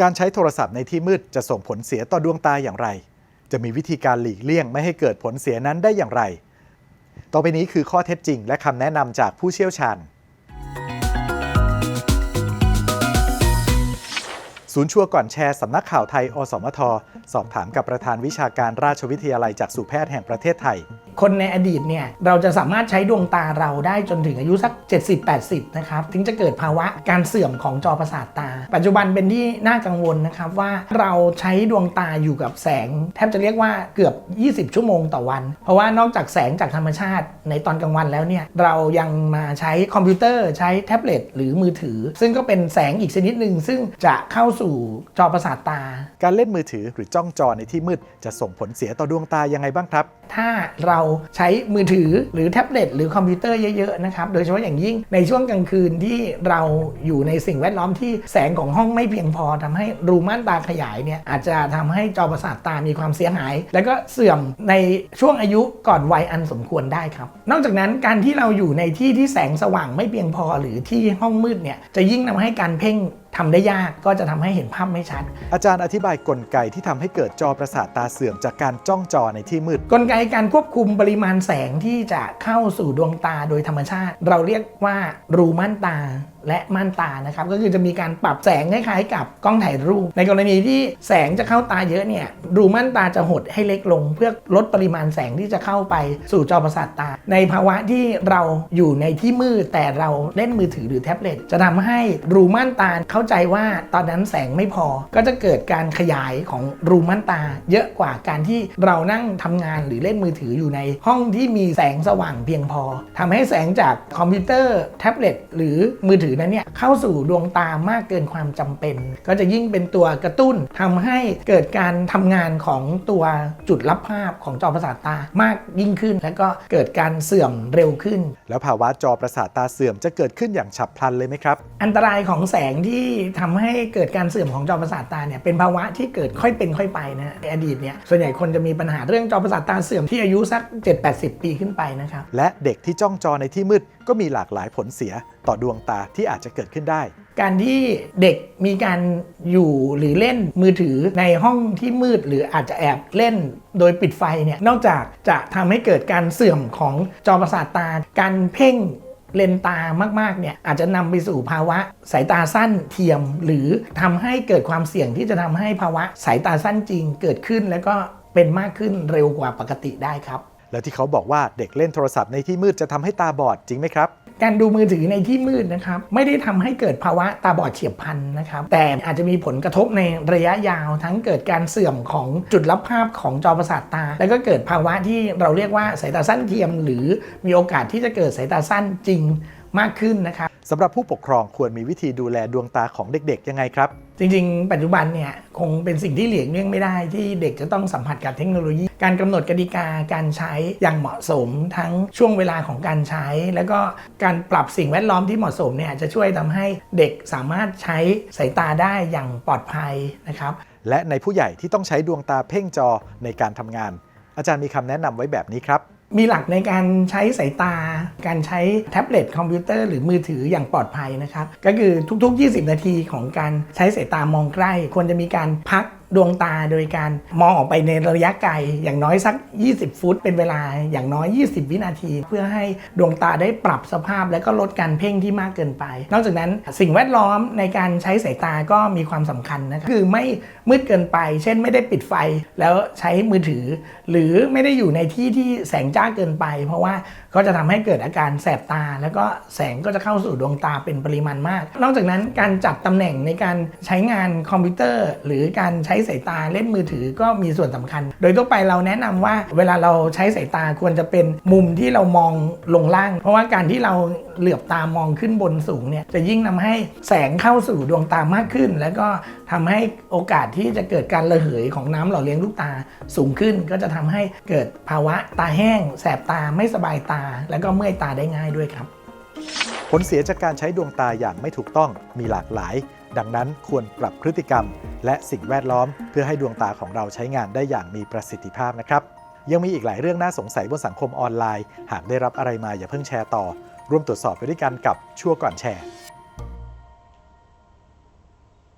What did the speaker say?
การใช้โทรศัพท์ในที่มืดจะส่งผลเสียต่อดวงตาอย่างไร จะมีวิธีการหลีกเลี่ยงไม่ให้เกิดผลเสียนั้นได้อย่างไร ต่อไปนี้คือข้อเท็จจริงและคำแนะนำจากผู้เชี่ยวชาญ ศูนย์ชัวร์ก่อนแชร์สำนักข่าวไทย อสมท สอบถามกับประธานวิชาการราชวิทยาลัยจักษุแพทย์แห่งประเทศไทย คนในอดีตเนี่ยเราจะสามารถใช้ดวงตาเราได้จนถึงอายุสัก 70-80 นะครับ ถึงจะเกิดภาวะการเสื่อมของจอประสาทตา ปัจจุบันเป็นที่น่ากังวลนะครับว่าเราใช้ดวงตาอยู่กับแสง แทบจะเรียกว่าเกือบ 20 ชั่วโมงต่อวัน เพราะว่านอกจากแสงจากธรรมชาติในตอนกลางวันแล้วเนี่ยเรายังมาใช้คอมพิวเตอร์ใช้แท็บเล็ตหรือมือถือ ซึ่งก็เป็นแสงอีกชนิดหนึ่งซึ่งจะเข้าสู่จอประสาทตา การเล่นมือถือหรือจ้องจอในที่มืดจะส่งผลเสียต่อดวงตายังไงบ้างครับ ถ้าเราใช้มือถือหรือแท็บเล็ตหรือคอมพิวเตอร์เยอะๆนะครับ โดยเฉพาะอย่างยิ่งในช่วงกลางคืนที่เราอยู่ในสิ่งแวดล้อมที่แสงของห้องไม่เพียงพอทำให้รูม่านตาขยายเนี่ยอาจจะทำให้จอประสาทตามีความเสียหาย แล้วก็เสื่อมในช่วงอายุก่อนวัยอันสมควรได้ครับ นอกจากนั้นการที่เราอยู่ในที่ที่แสงสว่างไม่เพียงพอหรือที่ห้องมืดเนี่ยจะยิ่งทำให้การเพ่ง ทำได้ยากก็จะทำให้เห็นภาพไม่ชัด อาจารย์อธิบายกลไกที่ทำให้เกิดจอประสาทตาเสื่อมจากการจ้องจอในที่มืด กลไกการควบคุมปริมาณแสงที่จะเข้าสู่ดวงตาโดยธรรมชาติ เราเรียกว่ารูม่านตา และม่านตานะครับก็คือจะมีการปรับแสงคล้ายๆกับกล้องถ่ายรูป ในกรณีที่แสงจะเข้าตาเยอะเนี่ยรูม่านตาจะหดให้เล็กลง เพื่อลดปริมาณแสงที่จะเข้าไปสู่จอประสาทตา ในภาวะที่เราอยู่ในที่มืดแต่เราเล่นมือถือหรือแท็บเล็ตจะทำให้รูม่านตาเข้าใจว่าตอนนั้นแสงไม่พอ ก็จะเกิดการขยายของรูม่านตา เยอะกว่าการที่เรานั่งทำงานหรือเล่นมือถืออยู่ในห้องที่มีแสงสว่างเพียงพอทำให้แสงจากคอมพิวเตอร์แท็บเล็ตหรือมือถือนั้นเนี่ยเข้าสู่ดวงตามากเกินความจำเป็น ก็จะยิ่งเป็นตัวกระตุ้นทำให้เกิดการทำงานของตัวจุดรับภาพของจอประสาทตามากยิ่งขึ้น แล้วก็เกิดการเสื่อมเร็วขึ้น แล้วภาวะจอประสาทตาเสื่อมจะเกิดขึ้นอย่างฉับพลันเลยไหมครับ อันตรายของแสงที่ทำให้เกิดการเสื่อมของจอประสาทตาเนี่ยเป็นภาวะที่เกิดค่อยเป็นค่อยไปนะในอดีตเนี่ยส่วนใหญ่คนจะมีปัญหาเรื่องจอประสาทตาเสื่อมที่อายุสัก 7-80 ปีขึ้นไปนะครับและเด็กที่จ้องจอในที่มืด ก็มีหลากหลายผลเสียต่อดวงตาที่อาจจะเกิดขึ้นได้ การที่เด็กมีการอยู่หรือเล่นมือถือในห้องที่มืดหรืออาจจะแอบเล่นโดยปิดไฟเนี่ยนอกจากจะทำให้เกิดการเสื่อมของจอประสาทตา การเพ่งเลนตามากๆเนี่ยอาจจะนำไปสู่ภาวะสายตาสั้นเทียม หรือทำให้เกิดความเสี่ยงที่จะทำให้ภาวะสายตาสั้นจริงเกิดขึ้นแล้วก็เป็นมากขึ้นเร็วกว่าปกติได้ครับ แล้วที่เขาบอกว่าเด็กเล่นโทรศัพท์ในที่มืดจะทำให้ตาบอดจริงไหมครับ การดูมือถือในที่มืดนะครับไม่ได้ทำให้เกิดภาวะตาบอดเฉียบพลันนะครับ แต่อาจจะมีผลกระทบในระยะยาวทั้งเกิดการเสื่อมของจุดรับภาพของจอประสาทตา แล้วก็เกิดภาวะที่เราเรียกว่าสายตาสั้นเทียม หรือมีโอกาสที่จะเกิดสายตาสั้นจริงมากขึ้นนะครับ สำหรับผู้ปกครองควรมีวิธีดูแลดวงตาของเด็กๆ ยังไงครับ จริงๆ ปัจจุบันเนี่ยคงเป็นสิ่งที่หลีกเลี่ยงไม่ได้ที่เด็กจะต้องสัมผัสกับเทคโนโลยี การกำหนดกติกาการใช้อย่างเหมาะสมทั้งช่วงเวลาของการใช้ แล้วก็การปรับสิ่งแวดล้อมที่เหมาะสมเนี่ยจะช่วยทำให้เด็กสามารถใช้สายตาได้อย่างปลอดภัยนะครับและในผู้ใหญ่ที่ต้องใช้ดวงตาเพ่งจอในการทำงาน อาจารย์มีคำแนะนำไว้แบบนี้ครับ มีหลักในการใช้สายตา การใช้แท็บเล็ตคอมพิวเตอร์หรือมือถืออย่างปลอดภัยนะครับ ก็คือทุก ๆ 20 นาทีของการใช้สายตามองใกล้ ควรจะมีการพัก ดวงตาโดยการมองออกไปในระยะไกลอย่างน้อยสัก 20 ฟุต เป็นเวลาอย่างน้อย 20 วินาที เพื่อให้ดวงตาได้ปรับสภาพและก็ลดการเพ่งที่มากเกินไป นอกจากนั้นสิ่งแวดล้อมในการใช้สายตาก็มีความสำคัญนะครับคือไม่มืดเกินไป เช่นไม่ได้ปิดไฟแล้วใช้มือถือ หรือไม่ได้อยู่ในที่ที่แสงจ้าเกินไป เพราะว่าก็จะทำให้เกิดอาการแสบตา แล้วก็แสงก็จะเข้าสู่ดวงตาเป็นปริมาณมาก นอกจากนั้นการจัดตำแหน่งในการใช้งานคอมพิวเตอร์ หรือการใช้สายตาเล่นมือถือก็มีส่วนสำคัญ โดยทั่วไปเราแนะนำว่าเวลาเราใช้สายตาควรจะเป็นมุมที่เรามองลงล่าง เพราะว่าการที่เราเหลือบตามองขึ้นบนสูงเนี่ยจะยิ่งทำให้แสงเข้าสู่ดวงตามากขึ้น แล้วก็ทำให้โอกาสที่จะเกิดการระเหยของน้ำหล่อเลี้ยงลูกตาสูงขึ้น ก็จะทำให้เกิดภาวะตาแห้ง แสบตาไม่สบายตาา แล้วก็เมื่อยตาได้ง่ายด้วยครับ ผลเสียจากการใช้ดวงตาอย่างไม่ถูกต้องมีหลากหลาย ดังนั้นควรปรับพฤติกรรม และสิ่งแวดล้อม เพื่อให้ดวงตาของเราใช้งานได้อย่างมีประสิทธิภาพนะครับ ยังมีอีกหลายเรื่องน่าสงสัยบนสังคมออนไลน์ หากได้รับอะไรมาอย่าเพิ่งแชร์ต่อ ร่วมตรวจสอบไปด้วยกันกับชั่วก่อนแชร์